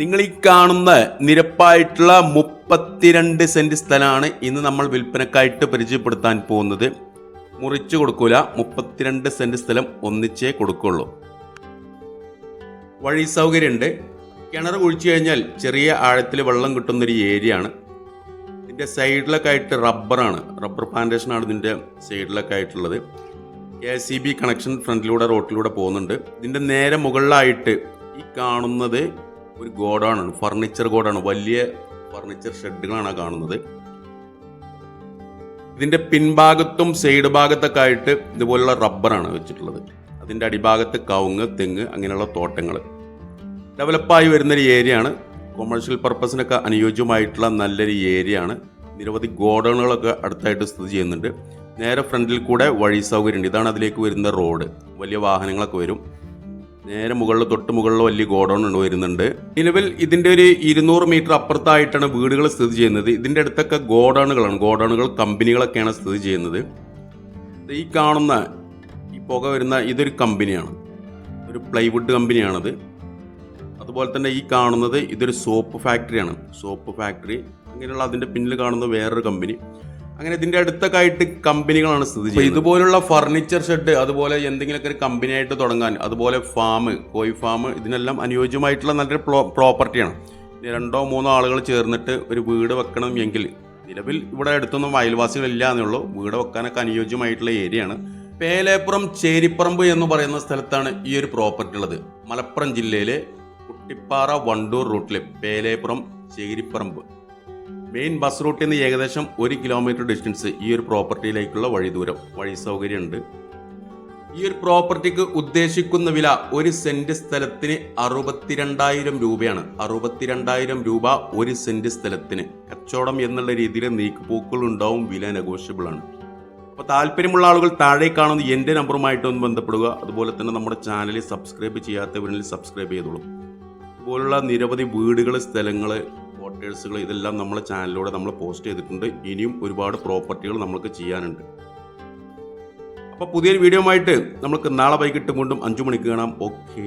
നിങ്ങൾ ഈ കാണുന്ന നിരപ്പായിട്ടുള്ള മുപ്പത്തിരണ്ട് സെന്റ് സ്ഥലമാണ് ഇന്ന് നമ്മൾ വിൽപ്പനക്കായിട്ട് പരിചയപ്പെടുത്താൻ പോകുന്നത്. മുറിച്ചു കൊടുക്കൂല മുപ്പത്തിരണ്ട് സെന്റ് സ്ഥലം ഒന്നിച്ചേ കൊടുക്കുള്ളൂ. വഴി സൗകര്യമുണ്ട്. കിണർ കുഴിച്ചു കഴിഞ്ഞാൽ ചെറിയ ആഴത്തിൽ വെള്ളം കിട്ടുന്ന ഒരു ഏരിയ ആണ് ഇതിന്റെ സൈഡിലൊക്കെ ആയിട്ട് റബ്ബറാണ്. റബ്ബർ പ്ലാന്റേഷനാണ് ഇതിന്റെ സൈഡിലൊക്കെ ആയിട്ടുള്ളത്. കെ സി ബി കണക്ഷൻ ഫ്രണ്ടിലൂടെ റോട്ടിലൂടെ പോകുന്നുണ്ട്. ഇതിന്റെ നേരെ മുകളിലായിട്ട് ഈ കാണുന്നത് ഒരു ഗോഡാണ് ഫർണിച്ചർ ഗോഡാണ് വലിയ ഫർണിച്ചർ ഷെഡുകളാണ് കാണുന്നത്. ഇതിന്റെ പിൻഭാഗത്തും സൈഡ് ഭാഗത്തൊക്കെ ആയിട്ട് ഇതുപോലുള്ള റബ്ബറാണ് വെച്ചിട്ടുള്ളത്. അതിന്റെ അടിഭാഗത്ത് കവുങ്ങ് തെങ്ങ് അങ്ങനെയുള്ള തോട്ടങ്ങൾ. ഡെവലപ്പായി വരുന്നൊരു ഏരിയ ആണ് കൊമേഴ്ഷ്യൽ പർപ്പസിനൊക്കെ അനുയോജ്യമായിട്ടുള്ള നല്ലൊരു ഏരിയയാണ്. നിരവധി ഗോഡൗണുകളൊക്കെ അടുത്തായിട്ട് സ്ഥിതി ചെയ്യുന്നുണ്ട്. നേരെ ഫ്രണ്ടിൽ കൂടെ വഴി സൗകര്യമുണ്ട്. ഇതാണ് അതിലേക്ക് വരുന്ന റോഡ്. വലിയ വാഹനങ്ങളൊക്കെ വരും. നേരെ മുകളിൽ തൊട്ട് മുകളിൽ വലിയ ഗോഡൗൺ ഉണ്ട് വരുന്നുണ്ട്. നിലവിൽ ഇതിന്റെ ഒരു ഇരുന്നൂറ് മീറ്റർ അപ്പുറത്തായിട്ടാണ് വീടുകൾ സ്ഥിതി ചെയ്യുന്നത്. ഇതിന്റെ അടുത്തൊക്കെ ഗോഡൗണുകളാണ്. ഗോഡൗണുകൾ കമ്പനികളൊക്കെയാണ് സ്ഥിതി ചെയ്യുന്നത്. ഈ കാണുന്ന ഈ പുക വരുന്ന ഇതൊരു കമ്പനിയാണ്. ഒരു പ്ലൈവുഡ് കമ്പനിയാണത്. അതുപോലെ തന്നെ ഈ കാണുന്നത് ഇതൊരു സോപ്പ് ഫാക്ടറിയാണ് സോപ്പ് ഫാക്ടറി അങ്ങനെയുള്ള അതിന്റെ പിന്നിൽ കാണുന്ന വേറൊരു കമ്പനി. അങ്ങനെ ഇതിന്റെ അടുത്തൊക്കെ ആയിട്ട് കമ്പനികളാണ് സ്ഥിതി ചെയ്യുന്നത്. ഇതുപോലുള്ള ഫർണിച്ചർ ഷെഡ് അതുപോലെ എന്തെങ്കിലുമൊക്കെ ഒരു കമ്പനി ആയിട്ട് തുടങ്ങാൻ അതുപോലെ ഫാം കോഴി ഫാം ഇതിനെല്ലാം അനുയോജ്യമായിട്ടുള്ള നല്ലൊരു പ്രോപ്പർട്ടിയാണ് രണ്ടോ മൂന്നോ ആളുകൾ ചേർന്നിട്ട് ഒരു വീട് വെക്കണം എങ്കിൽ നിലവിൽ ഇവിടെ അടുത്തൊന്നും അയൽവാസികളില്ല എന്നുള്ളൂ. വീട് വെക്കാനൊക്കെ അനുയോജ്യമായിട്ടുള്ള ഏരിയയാണ് പേലേപ്പുറം ചേരിപ്പറമ്പ് എന്ന് പറയുന്ന സ്ഥലത്താണ് ഈ ഒരു പ്രോപ്പർട്ടി ഉള്ളത്. മലപ്പുറം ജില്ലയിലെ കുട്ടിപ്പാറ വണ്ടൂർ റൂട്ടിലെ പേലേപ്പുറം ചേരിപ്പറമ്പ്. മെയിൻ ബസ് റൂട്ടിൽ നിന്ന് ഏകദേശം ഒരു കിലോമീറ്റർ ഡിസ്റ്റൻസ് ഈ ഒരു പ്രോപ്പർട്ടിയിലേക്കുള്ള വഴി ദൂരം. വഴി സൗകര്യമുണ്ട് ഈ ഒരു പ്രോപ്പർട്ടിക്ക് ഉദ്ദേശിക്കുന്ന വില ഒരു സെന്റ് സ്ഥലത്തിന് അറുപത്തിരണ്ടായിരം രൂപയാണ്. അറുപത്തിരണ്ടായിരം രൂപ ഒരു സെന്റ് സ്ഥലത്തിന്. കച്ചവടം എന്നുള്ള രീതിയിൽ നീക്കുപോക്കുകൾ ഉണ്ടാവും വില നെഗോഷ്യബിൾ ആണ്. അപ്പോൾ താല്പര്യമുള്ള ആളുകൾ താഴെ കാണുന്ന എന്റെ നമ്പറുമായിട്ടൊന്ന് ബന്ധപ്പെടുക. അതുപോലെ തന്നെ നമ്മുടെ ചാനൽ സബ്സ്ക്രൈബ് ചെയ്യാത്തവരിൽ സബ്സ്ക്രൈബ് ചെയ്തോളൂ. ഇതുപോലുള്ള നിരവധി വീടുകൾ സ്ഥലങ്ങൾ ക്വാർട്ടേഴ്സുകൾ ഇതെല്ലാം നമ്മളെ ചാനലിലൂടെ നമ്മൾ പോസ്റ്റ് ചെയ്തിട്ടുണ്ട്. ഇനിയും ഒരുപാട് പ്രോപ്പർട്ടികൾ നമുക്ക് ചെയ്യാനുണ്ട്. അപ്പോൾ പുതിയൊരു വീഡിയോ ആയിട്ട് നമുക്ക് നാളെ വൈകിട്ട് കൊണ്ടും അഞ്ചു മണിക്ക് കാണാം. ഓക്കെ